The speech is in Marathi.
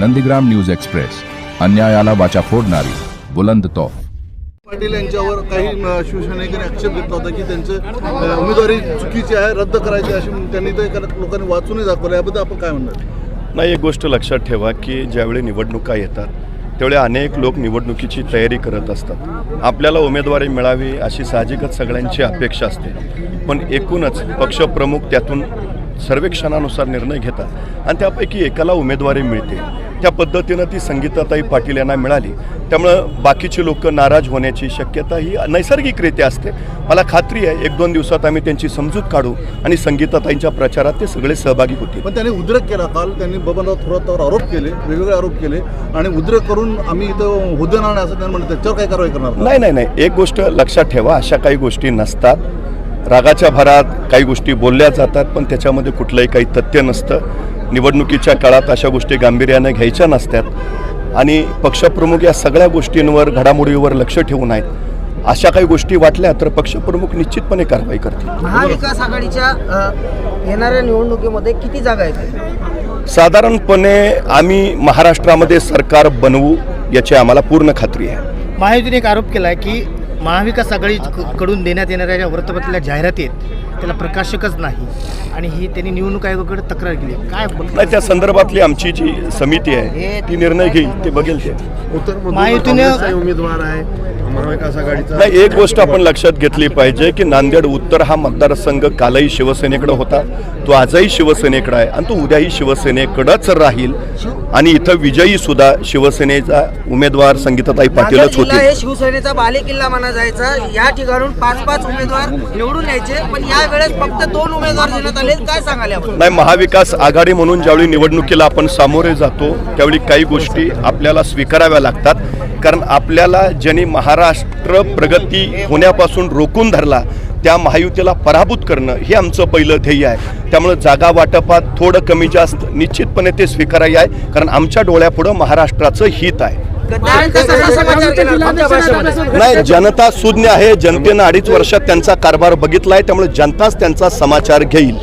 Nandigram news express. अन्यायाला वाचा फोडणारी बुलंद तोफ. पाटील यांच्यावर काही अ, शिवसैनिकांनी आक्षेप घेतला होता की त्यांचे उमेदवारी चुकीची आहे रद्द करायची अशी त्यांनी ते एका लोकांनी वाचूनही दाखवलं. याबद्दल आपण काय म्हणणार? नाही एक गोष्ट लक्षात ठेवा की ज्यावेळी निवडणुका येतात त्यावेळी अनेक लोक निवडणुकीची तयारी करत असतात. आपल्याला उमेदवारी मिळावी अशी साहजिकच सगळ्यांची अपेक्षा असते. पण एकूणच पक्षप्रमुख त्यातून सर्वेक्षणानुसार निर्णय घेतात. आणि त्यापैकी एकाला उमेदवारी मिळते. त्या पद्धतीनं ती संगीताताई पाटील यांना मिळाली त्यामुळं बाकीची लोक नाराज होण्याची शक्यता ही नैसर्गिकरित्या असते. मला खात्री आहे एक दोन दिवसात आम्ही त्यांची समजूत काढू आणि संगीताताईंच्या प्रचारात ते सगळे सहभागी होतील. पण त्यांनी उद्रेक केला काल त्यांनी बबनराव थोरातवर आरोप केले वेगवेगळे आरोप केले आणि उद्रेक करून आम्ही इथं हुद्दे नाही असं त्यांनी म्हणलं त्याच्यावर काय कारवाई करणार नाही नाही नाही. एक गोष्ट लक्षात ठेवा अशा काही गोष्टी नसतात. रागाच्या भरात काही गोष्टी बोलल्या जातात पण त्याच्यामध्ये कुठलंही काही तथ्य नसतं. निवडणुकीच्या काळात अशा गोष्टी गांभीर्यानं घ्यायच्या नसतात. आणि पक्षप्रमुख या सगळ्या गोष्टींवर घडामोडीवर लक्ष ठेवून आहेत. अशा काही गोष्टी वाटल्या तर पक्षप्रमुख निश्चितपणे कारवाई करतील. महाविकास आघाडीच्या येणाऱ्या निवडणुकीमध्ये किती जागा आहेत? साधारणपणे आम्ही महाराष्ट्रामध्ये सरकार बनवू याची आम्हाला पूर्ण खात्री आहे. महायुतीने एक आरोप केला आहे की महाविकास आघाडी कडून देण्यात येणाऱ्या वृत्तपत्रातल्या जाहिराती आहेत त्याला प्रकाशकच नाही. आणि ही त्यांनी निवडणूक आयोगाकडे तक्रार केली. काय बोलता? नाही त्या संदर्भातली आमची जी समिती आहे ती निर्णय घेईल ते बघेल ते. महायुतीने उमेदवार आहे नाही एक गोष्ट आपण लक्षात घेतली पाहिजे की नांदेड उत्तर हा मतदारसंघ कालही शिवसेनेकडे होता. तो आजही शिवसेनेकडे आहे आणि तो उद्याही शिवसेनेकडंच राहील. आणि इथं विजयी सुद्धा शिवसेनेचा उमेदवार संगीताताई पाटीलच नांदेड जिल्हा होतील. हे शिवसेनेचा बाले किल्ला माना जायचा. या ठिकाणून पाच पाच उमेदवार निवडून यायचे पण यावेळेस फक्त दोन उमेदवार देण्यात आले काय सांगाल नाही महाविकास आघाडी म्हणून ज्यावेळी निवडणुकीला आपण सामोरे जातो त्यावेळी काही गोष्टी आपल्याला स्वीकाराव्या लागतात. कारण आपल्याला ज्यांनी महाराष्ट्र प्रगती होण्यापासून रोखून धरला त्या महायुतीला पराभूत करणं हे आमचं पहिलं ध्येय आहे. त्यामुळं जागा वाटपात थोडं कमी जास्त निश्चितपणे ते स्वीकारायला आहे. कारण आमच्या डोळ्यापुढं महाराष्ट्राचं हित आहे. नाही जनता सुज्ञ आहे. जनतेनं अडीच वर्षात त्यांचा कारभार बघितलाय. त्यामुळे जनताच त्यांचा समाचार घेईल.